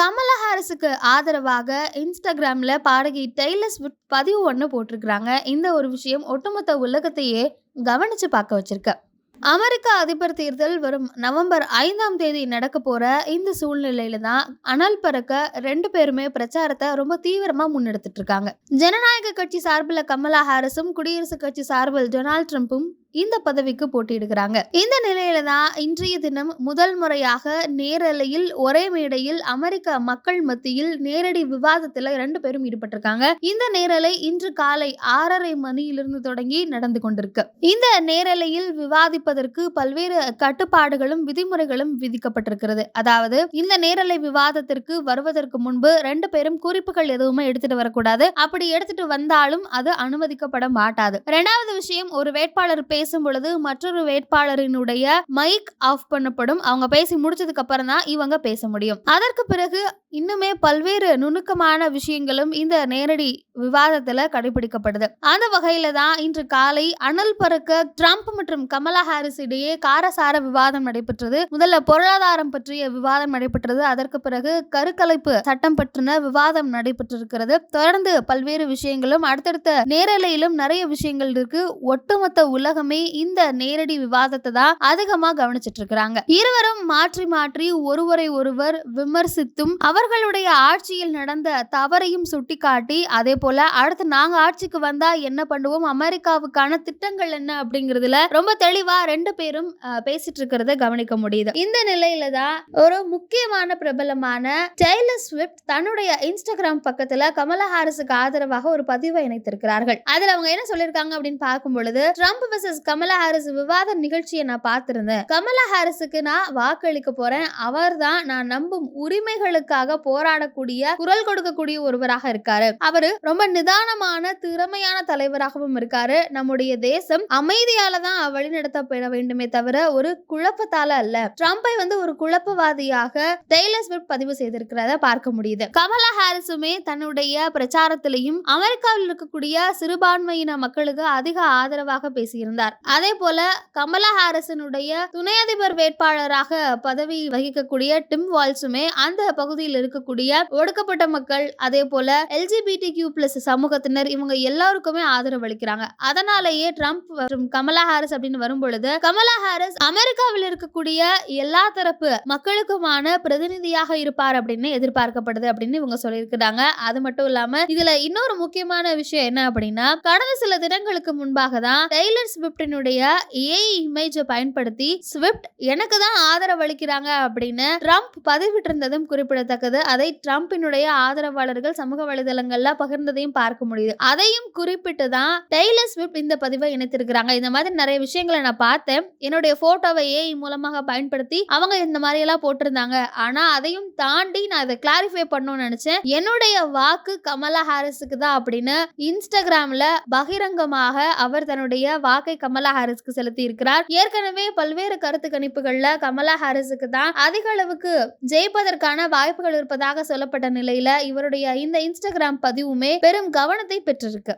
கமலா ஹாரிஸுக்கு ஆதரவாக இன்ஸ்டாகிராமில் பாடகி டெய்லர் ஸ்விஃப்ட் பதிவு ஒன்று போட்டிருக்கிறாங்க. இந்த ஒரு விஷயம் ஒட்டுமொத்த உலகத்தையே கவனித்து பார்க்க வச்சிருக்கு. அமெரிக்க அதிபர் தேர்தல் வரும் நவம்பர் ஐந்தாம் தேதி நடக்க போகிற இந்த சூழ்நிலையில தான் அனல் பறக்க ரெண்டு பேருமே பிரச்சாரத்தை ரொம்ப தீவிரமாக முன்னெடுத்துட்டு இருக்காங்க. ஜனநாயக கட்சி சார்பில் கமலா ஹாரிஸும் குடியரசுக் கட்சி சார்பில் டொனால்ட் ட்ரம்ப்பும் இந்த பதவிக்கு போட்டியிடுகிறாங்க. இந்த நிலையில தான் இன்றைய தினம் முதல் முறையாக நேரலையில் ஒரே மேடையில் அமெரிக்க மக்கள் மத்தியில் நேரடி விவாதத்துல ரெண்டு பேரும் ஈடுபட்டிருக்காங்க. இந்த நேரலை இன்று காலை ஆறரை மணியிலிருந்து தொடங்கி நடந்து கொண்டிருக்கு. இந்த நேரலையில் விவாதிப்பதற்கு பல்வேறு கட்டுப்பாடுகளும் விதிமுறைகளும் விதிக்கப்பட்டிருக்கிறது. அதாவது இந்த நேரலை விவாதத்திற்கு வருவதற்கு முன்பு ரெண்டு பேரும் குறிப்புகள் எதுவுமே எடுத்துட்டு வரக்கூடாது. அப்படி எடுத்துட்டு வந்தாலும் அது அனுமதிக்கப்பட மாட்டாது. ரெண்டாவது விஷயம் ஒரு வேட்பாளர் பேசும் பொழுது மற்றொரு வேட்பாளரினுடைய மைக் ஆஃப் பண்ணப்படும். அவங்க பேசி முடிச்சதுக்கு அப்புறம் தான் இவங்க பேச முடியும். அதற்கு பிறகு இன்னுமே பல்வேறு நுணுக்கமான விஷயங்களும் இந்த நேரடி விவாதத்துல கடைபிடிக்கப்படுது. அந்த வகையில தான் இன்று காலை அனல் பறக்க ட்ரம்ப் மற்றும் கமலா ஹாரிஸ் இடையே காரசார விவாதம் நடைபெற்றது. முதல்ல பொருளாதாரம் பற்றிய விவாதம் நடைபெற்றது. அதற்கு பிறகு கருக்கலைப்பு சட்டம் பற்றின விவாதம் நடைபெற்றிருக்கிறது. தொடர்ந்து பல்வேறு விஷயங்களும் அடுத்தடுத்த நேரலையிலும் நிறைய விஷயங்கள் இருக்கு. ஒட்டுமொத்த உலகம் இந்த நேரடி விவாதத்தை தான் அதிகமா கவனிச்சிட்டு இருக்கிறாங்க இருவரும் மாற்றி மாற்றி ஒருவரை ஒருவர் விமர்சித்தும் அவர்களுடைய ஆட்சியில் நடந்த தவறையும் சுட்டிக்காட்டி அதே போல அடுத்து நாங்க ஆட்சிக்கு வந்தா என்ன பண்ணுவோம்? அமெரிக்காவுக்கான திட்டங்கள் என்ன? அப்படிங்கறதுல ரொம்ப தெளிவா ரெண்டு பேரும் அஹ், பேசிட்டு இருக்கிறத கவனிக்க முடியுது. இந்த நிலையில தான் ஒரு முக்கியமான பிரபலமான டெய்லர் ஸ்விஃப்ட் தன்னுடைய இன்ஸ்டாகிராம் பக்கத்துல கமலா ஹாரிஸுக்கு ஆதரவாக ஒரு பதிவை இணைத்திருக்கிறார்கள். அதுல அவங்க என்ன சொல்லியிருக்காங்க அப்படின்னு பார்க்கும் பொழுது ட்ரம்ப் வர்சஸ் கமலா ஹாரிஸ் விவாத நிகழ்ச்சியை நான் பார்த்திருந்தேன். கமலா ஹாரிஸுக்கு நான் வாக்களிக்க போறேன். அவர்தான் நான் நம்பும் உரிமைகளுக்காக போராடக்கூடிய குரல் கொடுக்கக்கூடிய ஒருவராக இருக்காரு. அவரு ரொம்ப நிதானமான திறமையான தலைவராகவும் இருக்காரு. நம்முடைய தேசம் அமைதியால தான் வழிநடத்தப்பட வேண்டுமே தவிர ஒரு குழப்பத்தால அல்ல. ட்ரம்பை வந்து ஒரு குழப்பவாதியாக டெய்லர் ஸ்விஃப்ட் பதிவு செய்திருக்கிறத பார்க்க முடியுது. கமலா ஹாரிஸுமே தன்னுடைய பிரச்சாரத்திலையும் அமெரிக்காவில் இருக்கக்கூடிய சிறுபான்மையின மக்களுக்கு அதிக ஆதரவாக பேசியிருந்தார். அதே போல கமலா ஹாரிசனுடைய துணை அதிபர் வேட்பாளராக பதவி வகிக்கக்கூடிய டிம் வால்ஸுமே அந்த பகுதியில் இருக்கக்கூடிய ஒடுக்கப்பட்ட மக்கள் அதே போல எல்ஜிபிடி கியூ பிளஸ் சமூகத்தினர் இவங்க எல்லாருக்குமே ஆதரவு அளிக்கிறாங்க. அதனாலேயே ட்ரம்ப் மற்றும் கமலா ஹாரிஸ் அப்படின்னு வரும் பொழுது கமலா ஹாரிஸ் அமெரிக்காவில் இருக்கக்கூடிய எல்லா தரப்பு மக்களுக்குமான பிரதிநிதியாக இருப்பார் அப்படின்னு எதிர்பார்க்கப்படுது அப்படின்னு இவங்க சொல்லியிருக்கிறாங்க. அது மட்டும் இல்லாம இதுல இன்னொரு முக்கியமான விஷயம் என்ன அப்படின்னா கடந்த சில தினங்களுக்கு முன்பாக தான் டெய்லர் ஸ்விஃப்டினுடைய ஏஐ இமேஜை பயன்படுத்தி ஸ்விஃப்ட் எனக்கு தான் ஆதரவு அளிக்கிறாங்க அப்படின்னு ட்ரம்ப் பதிவிட்டிருந்ததும் குறிப்பிடத்தக்கது. அதை ட்ரம்பினுடைய ஆதரவாளர்கள் சமூக வலைதளங்கள்ல பகிர்ந்ததையும் பார்க்க முடியுது. அதையும் குறிப்பிட்டு தான் டெய்லர் ஸ்விஃப்ட் இந்த பதிவை இணைத்திருக்கிறாங்க. இந்த மாதிரி நிறைய விஷயங்களை நான் பார்த்தேன். என்னுடைய போட்டோவை ஏஐ மூலமாக பயன்படுத்தி அவங்க இந்த மாதிரி எல்லாம் போட்டிருந்தாங்க. ஆனா அதையும் தாண்டி நான் இதை கிளாரிஃபை பண்ணணும்னு நினைச்சேன். என்னுடைய வாக்கு கமலா ஹாரிஸுக்கு தான் அப்படின்னு இன்ஸ்டாகிராம்ல பகிரங்கமாக அவர் தன்னுடைய வாக்கை கமலா ஹாரிஸ்க்கு செலுத்தி இருக்கிறார் ஏற்கனவே பல்வேறு கருத்து கணிப்புகள்ல கமலா ஹாரிஸுக்கு தான் அதிக அளவுக்கு ஜெயிப்பதற்கான வாய்ப்புகள் இருப்பதாக சொல்லப்பட்ட நிலையில இவருடைய இந்த இன்ஸ்டாகிராம் பதிவுமே பெரும் கவனத்தை பெற்றிருக்கு.